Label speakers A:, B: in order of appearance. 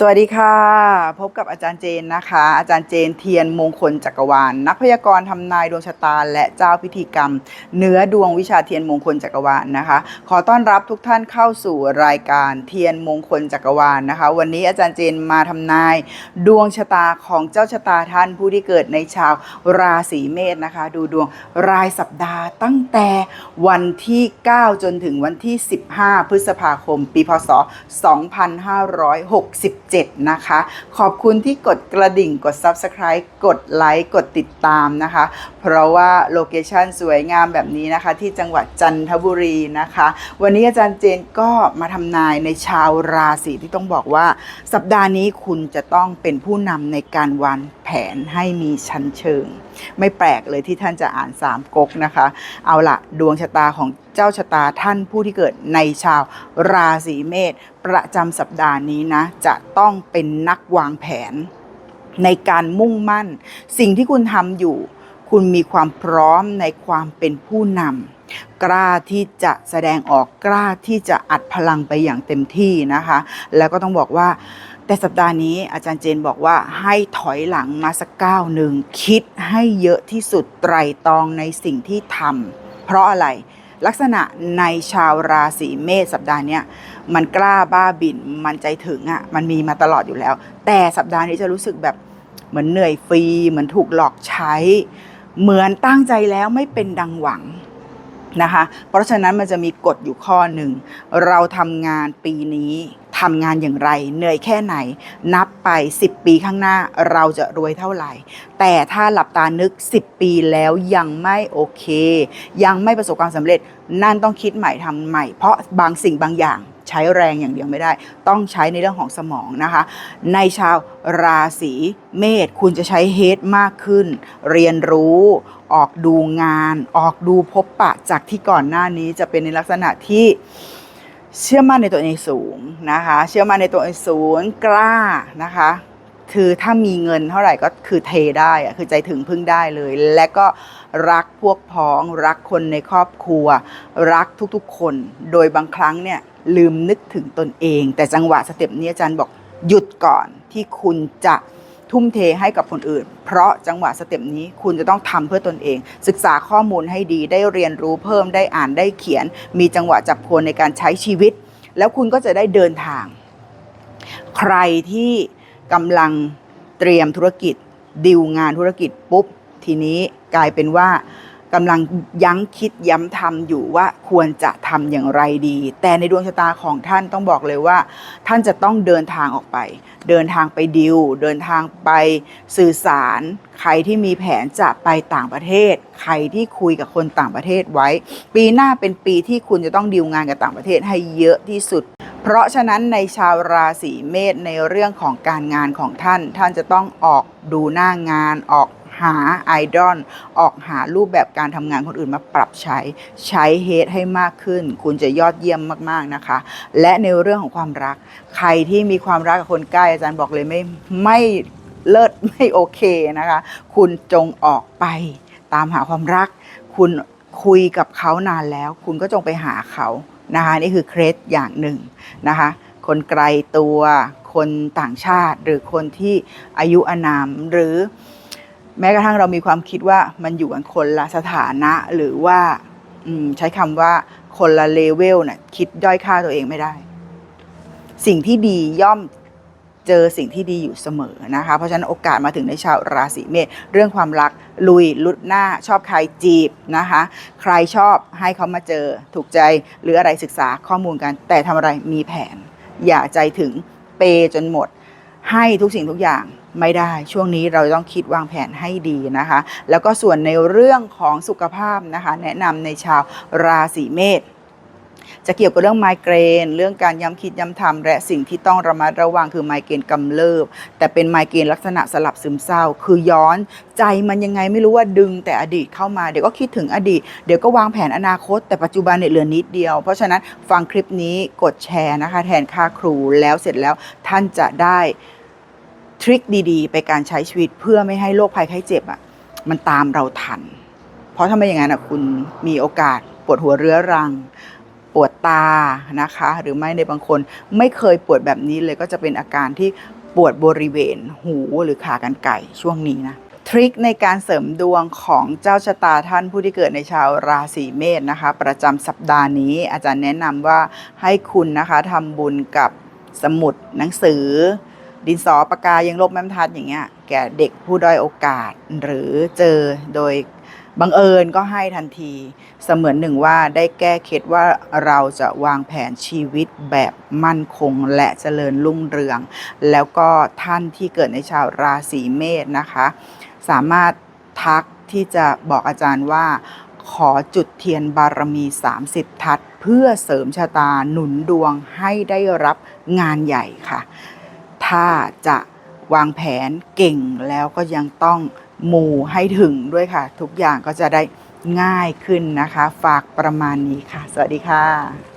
A: สวัสดีค่ะ พบกับอาจารย์เจนนะคะ อาจารย์เจนเทียนมงคลจักรวาลนักพยากรณ์ทำนายดวงชะตาและเจ้าพิธีกรรม เนื้อดวงวิชาเทียนมงคลจักรวาลนะคะ ขอต้อนรับทุกท่านเข้าสู่รายการเทียนมงคลจักรวาลนะคะ วันนี้อาจารย์เจนมาทำนาย ดวงชะตาของเจ้าชะตาท่านผู้ที่เกิดในชาวราศีเมษนะคะ ดูดวงรายสัปดาห์ตั้งแต่วันที่ 9 จนถึงวันที่ 15 พฤษภาคม ปีพศ 7 นะคะ ขอบคุณที่กดกระดิ่งกด Subscribe กดไลค์กดติดตามนะคะ เพราะว่าโลเคชันสวยงามแบบนี้นะคะ ที่จังหวัดจันทบุรีนะคะ วันนี้อาจารย์เจนก็มาทำนายในชาวราศีที่ต้องบอกว่า สัปดาห์นี้คุณจะต้องเป็นผู้นำในการวางแผนให้มีชั้นเชิง ไม่แปลกเลยที่ท่านจะอ่านสามก๊กนะคะ เอาละดวงชะตาของ เจ้าชะตาท่านผู้ที่เกิดในชาวราศีเมษประจำสัปดาห์นี้นะ จะต้องเป็นนักวางแผน ในการมุ่งมั่น สิ่งที่คุณทำอยู่ คุณมีความพร้อมในความเป็นผู้นำกล้าที่จะแสดงออกกล้าที่จะอัดพลังไปอย่างเต็มที่นะคะ แล้วก็ต้องบอกว่าแต่สัปดาห์นี้อาจารย์เจนบอกว่าให้ถอยหลังมาสักก้าวหนึ่งคิดให้เยอะที่สุดไตรตรองในสิ่งที่ทำเพราะอะไร ลักษณะในชาวราศีเมษสัปดาห์นี้มันกล้าบ้าบินมันใจถึงอะ่ะมันมีมาตลอดอยู่แล้ว แต่สัปดาห์นี้จะรู้สึกแบบเหมือนเหนื่อยฟรีเหมือนถูกหลอกใช้ เหมือนตั้งใจแล้วไม่เป็นดังหวังนะคะ เพราะฉะนั้นมันจะมีกฎอยู่ข้อหนึ่ง เราทำงานปีนี้ ทำงานอย่างไร เหนื่อยแค่ไหน นับไป 10 ปีข้างหน้าเราจะรวยเท่าไหร่ แต่ถ้าหลับตานึก 10 ปีแล้วยังไม่โอเค ยังไม่ประสบความสำเร็จ นั่นต้องคิดใหม่ทำใหม่ เพราะบางสิ่งบางอย่างใช้แรงอย่างเดียวไม่ได้ ต้องใช้ในเรื่องของสมองนะคะ ในชาวราศีเมษคุณจะใช้เฮดมากขึ้น เรียนรู้ ออกดูงาน ออกดูพบปะจากที่ก่อนหน้านี้จะเป็นในลักษณะที่ เชื่อมั่นในตัวเองสูงนะคะ เชื่อมั่นในตัวเองสูงกล้านะคะ คือถ้ามีเงินเท่าไหร่ก็คือเทได้อะคือใจถึงพึ่งได้เลย และก็รักพวกพ้อง รักคนในครอบครัว รักทุกๆคน โดยบางครั้งเนี่ยลืมนึกถึงตนเอง แต่จังหวะสเต็ปนี้อาจารย์บอกหยุดก่อนที่คุณจะ ทุ่มเทให้กับคนอื่น เพราะจังหวะสเต็ปนี้คุณจะต้องทำเพื่อตนเอง ศึกษาข้อมูลให้ดีได้เรียนรู้เพิ่มได้อ่านได้เขียน มีจังหวะจับควรในการใช้ชีวิต แล้วคุณก็จะได้เดินทาง ใครที่กำลังเตรียมธุรกิจดิวงานธุรกิจปุ๊บ ทีนี้กลายเป็นว่า กำลังยั้งคิดย้ำทำอยู่ว่าควรจะทำอย่างไรดี แต่ในดวงชะตาของท่านต้องบอกเลยว่า ท่านจะต้องเดินทางออกไป เดินทางไปดิวเดินทางไปสื่อสาร ใครที่มีแผนจะไปต่างประเทศ ใครที่คุยกับคนต่างประเทศไว้ ปีหน้าเป็นปีที่คุณจะต้องดิวงานกับต่างประเทศให้เยอะที่สุดเพราะฉะนั้นในชาวราศีเมษในเรื่องของการงานของท่าน ท่านจะต้องออกดูหน้างานออก หาไอดอลออกหารูปแบบการทำงานคนอื่นมาปรับใช้ ใช้เฮดให้มากขึ้น คุณจะยอดเยี่ยมมากๆนะคะ และในเรื่องของความรัก ใครที่มีความรักกับคนใกล้อาจารย์บอกเลยไม่ไม่เลิศไม่โอเคนะคะ คุณจงออกไปตามหาความรัก คุณคุยกับเขานานแล้ว คุณก็จงไปหาเขานะคะ นี่คือเคล็ดอย่างหนึ่งนะคะ คนไกลตัวคนต่างชาติหรือคนที่อายุอานามหรือ แม้กระทั่งเรามีความคิดว่ามันอยู่กันคนละสถานะหรือว่าอืมใช้คำว่าคนละเลเวลเนี่ยคิดด้อยค่าตัวเองไม่ได้ สิ่งที่ดีย่อมเจอสิ่งที่ดีอยู่เสมอนะคะ เพราะฉะนั้นโอกาสมาถึงในชาวราศีเมษเรื่องความรักลุยลุดหน้าชอบใครจีบนะคะ ใครชอบให้เขามาเจอถูกใจหรืออะไรศึกษาข้อมูลกัน แต่ทำอะไรมีแผน อย่าใจถึงเปย์จนหมด ให้ทุกสิ่งทุกอย่าง ไม่ได้ช่วงนี้เราต้องคิดวางแผนให้ดีนะคะ แล้วก็ส่วนในเรื่องของสุขภาพนะคะ แนะนำในชาวราศีเมษจะเกี่ยวกับเรื่องไมเกรน เรื่องการย้ำคิดย้ำทำและสิ่งที่ต้องระมัดระวังคือไมเกรนกำเริบ แต่เป็นไมเกรนลักษณะสลับซึมเศร้า คือย้อนใจมันยังไงไม่รู้ว่าดึงแต่อดีตเข้ามาเดี๋ยวก็คิดถึงอดีต เดี๋ยวก็วางแผนอนาคต แต่ปัจจุบันเนี่ยเหลือนิดเดียว เพราะฉะนั้นฟังคลิปนี้กดแชร์นะคะ แทนค่าครูแล้วเสร็จแล้วท่านจะได้ ทริคดีๆ ไปการใช้ชีวิตเพื่อไม่ให้โรคภัยไข้เจ็บอะมันตามเราทัน เพราะถ้าไม่อย่างนั้นอะคุณมีโอกาสปวดหัวเรื้อรัง ปวดตานะคะ หรือไม่ในบางคนไม่เคยปวดแบบนี้เลยก็จะเป็นอาการที่ปวดบริเวณ หูหรือขากรรไก่ช่วงนี้นะทริคในการเสริมดวงของเจ้าชะตาท่านผู้ที่เกิดในชาวราศีเมษนะคะ ประจำสัปดาห์นี้ อาจารย์แนะนำว่าให้คุณนะคะทำบุญกับสมุดหนังสือ ดินสอปากกายังลบแม่มทัดอย่างเงี้ยแก่เด็กผู้ด้อยโอกาสหรือเจอโดยบังเอิญก็ให้ทันที เสมือนหนึ่งว่าได้แก้เคล็ดว่าเราจะวางแผนชีวิตแบบมั่นคงและเจริญรุ่งเรือง แล้วก็ท่านที่เกิดในชาวราศีเมษนะคะ สามารถทักที่จะบอกอาจารย์ว่าขอจุดเทียนบารมี 30 ทัศเพื่อเสริมชะตาหนุนดวงให้ได้รับงานใหญ่ค่ะ ถ้าจะวางแผนเก่งแล้วก็ยังต้องมูให้ถึงด้วยค่ะ ทุกอย่างก็จะได้ง่ายขึ้นนะคะ ฝากประมาณนี้ค่ะ สวัสดีค่ะ